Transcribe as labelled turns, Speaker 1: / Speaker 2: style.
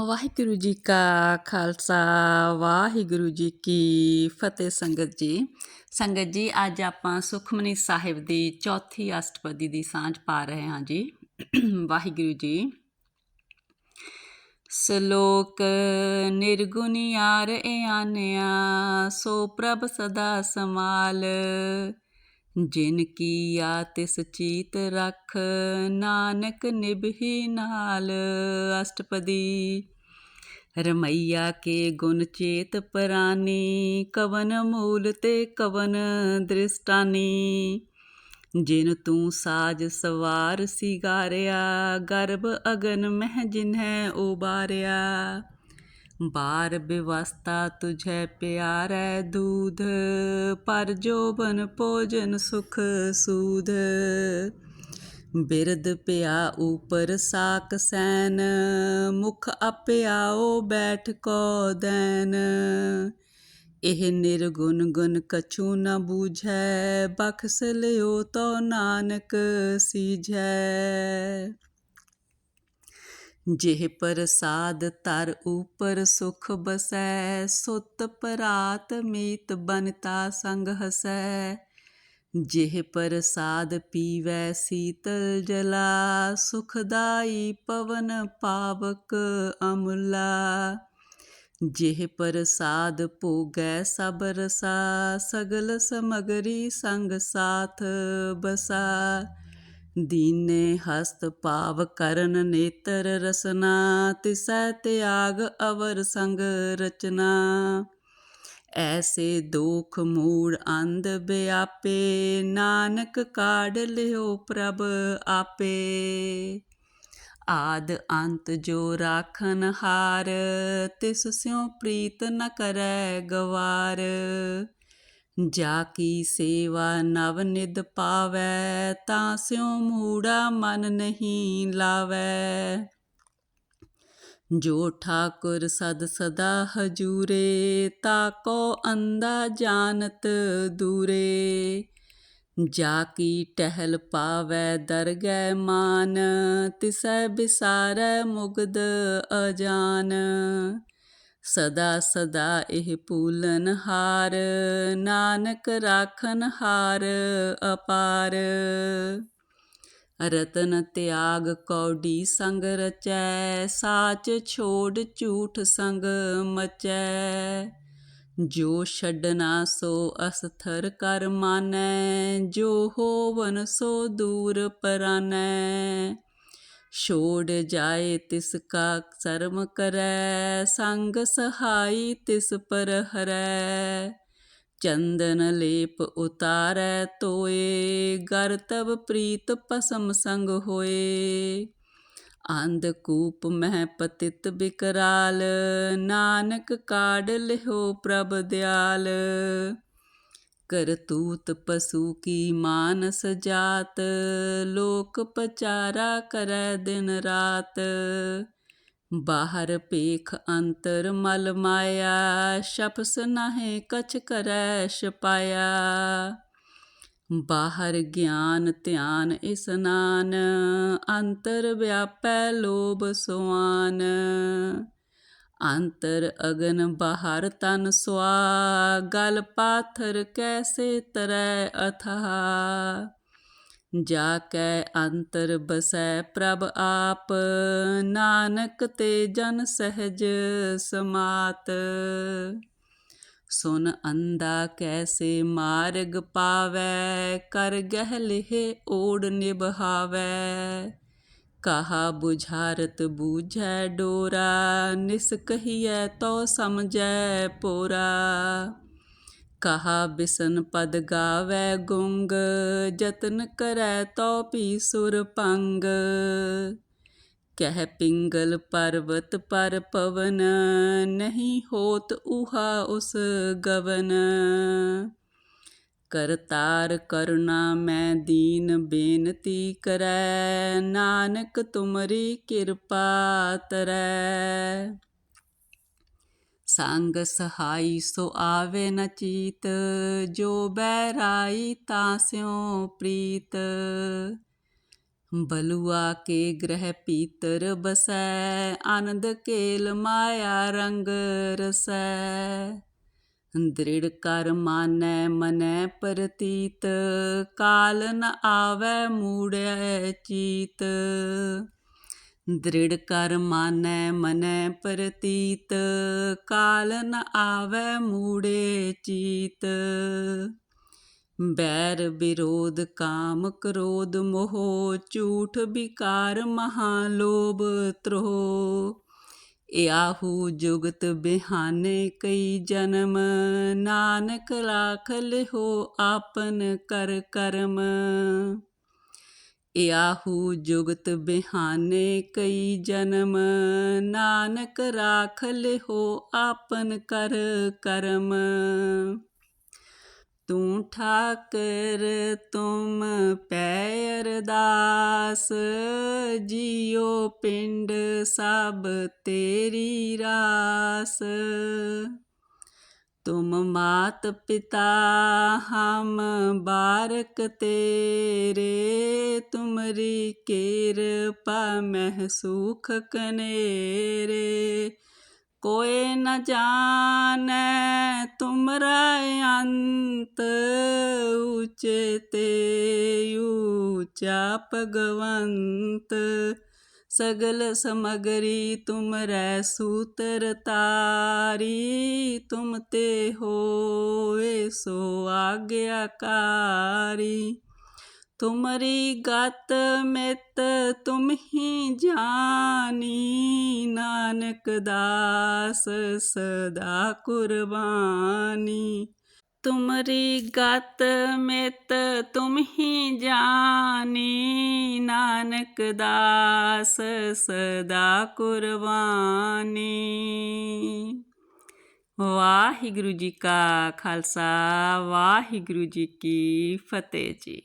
Speaker 1: ਵਾਹਿਗੁਰੂ ਜੀ ਕਾ ਖਾਲਸਾ ਵਾਹਿਗੁਰੂ ਜੀ ਕੀ ਫਤਿਹ ਸੰਗਤ ਜੀ। ਸੰਗਤ ਜੀ, ਅੱਜ ਆਪਾਂ ਸੁਖਮਨੀ ਸਾਹਿਬ ਦੀ ਚੌਥੀ ਅਸ਼ਟਪਦੀ ਦੀ ਸਾਂਝ ਪਾ ਰਹੇ ਹਾਂ ਜੀ। ਵਾਹਿਗੁਰੂ ਜੀ। ਸ਼ਲੋਕ ਨਿਰਗੁਣਿਆਰ ਆਨਿਆ, ਸੋ ਪ੍ਰਭ ਸਦਾ ਸਮਾਲ ਜਿਨ ਕੀ ਆ ਤਿਸ ਚੀਤ ਰਖ, ਨਾਨਕ ਨਿਭੀ ਨਾਲ। ਅਸ਼ਟਪਦੀ, ਰਮਈਆ ਕੇ ਗੁਣ ਚੇਤ ਪ੍ਰਾਨੀ, ਕਵਨ ਮੂਲ ਤੇ ਕਵਨ ਦ੍ਰਿਸ਼ਟਾਨੀ। ਜਿਨ ਤੂੰ ਸਾਜ ਸਵਾਰ ਸਿਗਾਰਿਆ, ਗਰਭ ਅਗਨ ਮਹਿ ਜਿਨਹਿ ਉਬਾਰਿਆ। ਬਾਰ ਬਿਵਸਤਾ ਤੁਝੈ ਪਿਆਰੈ ਦੂਧ, ਪਰ ਜੋਬਨ ਭੋਜਨ ਸੁਖ ਸੂਧ ਬਿਰਦ ਪਿਆ ਉਪਰ ਸਾਕ ਸੈਨ, ਮੁਖ ਅਪਿਆਓ ਬੈਠ ਕੋ ਦੈਨ। ਇਹ ਨਿਰਗੁਣ ਗੁਣ ਕਛੂ ਨ ਬੂਝੈ, ਬਖਸ ਲਿਓ ਤੋ ਨਾਨਕ ਸੀਝੈ। ਜਿਹ ਪ੍ਰਸਾਦ ਤਰ ਉਪਰ ਸੁਖ ਬਸੈ, ਸੁਤ ਪਰਾਤ ਮੀਤ ਬਨਤਾ ਸੰਗ ਹਸੈ। ਜਿਹ ਪ੍ਰਸਾਦ ਪੀਵੈ ਸੀਤਲ ਜਲਾ, ਸੁਖਦਾਈ ਪਵਨ ਪਾਵਕ ਅਮੁਲਾ। ਜਿਹ ਪ੍ਰਸਾਦ ਭੋਗੈ ਸਭ ਰਸਾ, ਸਗਲ ਸਮਗਰੀ ਸੰਗ ਸਾਥ ਬਸਾ। ਦੀਨੇ ਹਸਤ ਭਾਵ ਕਰਨ ਨੇਤਰ ਰਸਨਾ, ਤਿਸੈ ਤਿਆਗ ਅਵਰ ਸੰਗ ਰਚਨਾ। ਐਸੇ ਦੋਖ ਮੂੜ ਅੰਧ ਬਿਆਪੇ, ਨਾਨਕ ਕਾਢ ਲਿਓ ਪ੍ਰਭ ਆਪੇ। ਆਦ ਅੰਤ ਜੋ ਰਾਖਨ ਹਾਰ, ਤਿਸ ਸਿਉ ਪ੍ਰੀਤ ਨ ਕਰੈ ਗਵਾਰ। ਜਾ ਕੀ ਸੇਵਾ ਨਵ ਨਿਦ ਪਾਵੈ, ਤਾਂ ਸਿਉ ਮੂੜਾ ਮਨ ਨਹੀਂ ਲਾਵੈ। ਜੋ ਠਾਕੁਰ ਸਦ ਸਦਾ ਹਜੂਰੇ, ਤਾ ਕੋ ਅੰਦਾ ਜਾਣਤ ਦੂਰੇ। ਜਾ ਕੀ ਟਹਿਲ ਪਾਵੈ ਦਰਗਹਿ ਮਾਨ ਤਿਸੈ ਬਿਸਾਰੈ ਮੁਗਦ ਅਜਾਨ। ਸਦਾ ਸਦਾ ਇਹ ਪੂਲਨ ਹਾਰ, ਨਾਨਕ ਰਾਖਨ ਹਾਰ ਅਪਾਰ। ਰਤਨ ਤਿਆਗ ਕੌਡੀ ਸੰਗ ਰਚੈ, ਸਾਚ ਛੋੜ ਝੂਠ ਸੰਗ ਮਚੈ। ਜੋ ਛੱਡਣਾ ਸੋ ਅਸਥਰ ਕਰ ਮਾਨੈ, ਜੋ ਹੋਵਨ ਸੋ ਦੂਰ ਪਰਾਨੈ। ਛੋੜ ਜਾਏ ਤਿਸ ਕਾ ਸਰਮ ਕਰੈ, ਸੰਗ ਸਹਾਈ ਤਿਸ ਪਰ ਹਰੈ। ਚੰਦਨ ਲੇਪ ਉਤਾਰੈ ਤੋਏ, ਗਰ ਤਬ ਪ੍ਰੀਤ ਪਸਮ ਸੰਗ ਹੋਏ। ਅੰਧ ਕੂਪ ਮਹਿ ਪਤਿਤ ਬਿਕਰਾਲ, ਨਾਨਕ ਕਾਢ ਲਿਓ ਪ੍ਰਭ ਦਿਆਲ। ਕਰਤੂਤ ਪਸੂ ਕੀ ਮਾਨਸ ਜਾਤ, ਲੋਕ ਪਚਾਰਾ ਕਰੈ ਦਿਨ ਰਾਤ। ਬਾਹਰ ਪੇਖ ਅੰਤਰ ਮਲ ਮਾਇਆ ਸ਼ਪਸ ਨਾਹੇ ਕਛ ਕਰੈ ਛਪਾਇਆ। ਬਾਹਰ ਗਿਆਨ ਧਿਆਨ ਇਸਨਾਨ ਅੰਤਰ ਵਿਆਪੈ ਲੋਭ ਸੁਆਨ। ਅੰਤਰ ਅਗਨ ਬਾਹਰ ਤਨ ਸੁਆ, ਗਲ ਪਾਥਰ ਕੈਸੇ ਤਰੈ ਅਥਾ ਜਾ ਕੈ ਅੰਤਰ ਬਸੈ ਪ੍ਰਭ ਆਪ, ਨਾਨਕ ਤੇ ਜਨ ਸਹਿਜ ਸਮਾਤ। ਸੁਨ ਅੰਦਾ ਕੈਸੇ ਮਾਰਗ ਪਾਵੈ, ਕਰ ਗਹਿ ਲਿਹ ਓੜ ਨਿਭਾਵੈ। ਕਹਾ 부ਝਾਰਤ ਬੂਝੈ ਡੋਰਾ, ਨਿਸ ਕਹੀਐ ਤੋ ਸਮਝੈ ਪੋਰਾ। ਕਹਾ ਬਿਸਨ ਪਦ ਗਾਵੈ ਗੁੰਗ, ਜਤਨ ਕਰੈ ਤੋ ਪੀ ਸੁਰ ਪੰਗ। ਕਹਿ ਪਿੰਗਲ ਪਰਵਤ ਪਰ ਪਵਨ, ਨਹੀਂ ਹੋਤ ਉਹਾ ਉਸ ਗਵਨ। ਕਰਤਾਰ ਕਰੁਣਾ ਮੈਂ ਦੀਨ ਬੇਨਤੀ ਕਰੈ, ਨਾਨਕ ਤੁਮਰੀ ਕਿਰਪਾ ਤਰੈ। ਸੰਗ ਸਹਾਈ ਸੋ ਆਵੇ ਨ ਚੀਤ, ਜੋ ਬੈਰਾਈ ਤਾਂ ਸਿਉ ਪ੍ਰੀਤ। ਬਲੂਆ ਕੇ ਗ੍ਰਹਿ ਪੀਤਰ ਬਸੈ, ਆਨੰਦ ਕੇਲ ਮਾਇਆ ਰੰਗ ਰਸੈ। ਦ੍ਰਿੜ ਕਰ ਮਾਨੈ ਮਨੈ ਪ੍ਰਤੀਤ, ਕਾਲ ਨ ਆਵੈ ਮੂੜੈ ਚੀਤ। ਦ੍ਰਿੜ ਕਰ ਮਾਨੈ ਮਨੈ ਪ੍ਰਤੀਤ, ਕਾਲ ਨ ਆਵੈ ਮੂੜੇ ਚੀਤ। ਬੈਰ ਵਿਰੋਧ ਕਾਮ ਕ੍ਰੋਧ ਮੋਹ, ਝੂਠ ਵਿਕਾਰ ਮਹਾ ਲੋਭ ਤ੍ਰੋਹ ਆਹੂ ਜੁਗਤ ਬਿਹਾਨੇ ਕਈ ਜਨਮ, ਨਾਨਕ ਰਾਖ ਲਿਹੋ ਆਪਨ ਕਰ ਕਰਮ। ਆਹੂ ਜੁਗਤ ਬਿਹਾਨੇ ਕਈ ਜਨਮ, ਨਾਨਕ ਰਾਖ ਲਿਹੋ ਆਪਨ ਕਰ ਕਰਮ। ਤੂੰ ਠਾਕਰ ਤੁਮ ਪੈ ਅਰਦਾਸ, ਜੀਉ ਪਿੰਡ ਸਭ ਤੇਰੀ ਰਾਸ। ਤੁਮ ਮਾਤ ਪਿਤਾ ਹਮ ਬਾਰਕ ਤੇਰੇ, ਤੁਮਰੀ ਕਿਰਪਾ ਮਹਿ ਸੁਖ ਕਨੇਰੇ ਕੋਏ ਨ ਜਾਣੈ ਤੁਮਰਾ ਅੰਤ ਉਚੇ ਤੇ ਊਚਾ ਭਗਵੰਤ ਸਗਲ ਸਮਗਰੀ ਤੁਮਰੈ ਸੂਤਰ ਤਾਰੀ ਤੁਮ ਤੇ ਹੋਏ ਸੋ ਆਗਿਆਕਾਰੀ ਤੁਮਰੀ ਗਤ ਮਿਤ ਤੁਮ ਹੀ ਜਾਨੀ ਨਾਨਕ ਦਾਸ ਸਦਾ ਕੁਰਬਾਨੀ। ਤੁਮਰੀ ਗਤ ਮਿਤ ਤੁਮ ਹੀ ਜਾਨੀ, ਨਾਨਕ ਦਾਸ ਸਦਾ ਕੁਰਬਾਨੀ। ਵਾਹਿਗੁਰੂ ਜੀ ਕਾ ਖਾਲਸਾ, ਵਾਹਿਗੁਰੂ ਜੀ ਕੀ ਫਤਿਹ ਜੀ।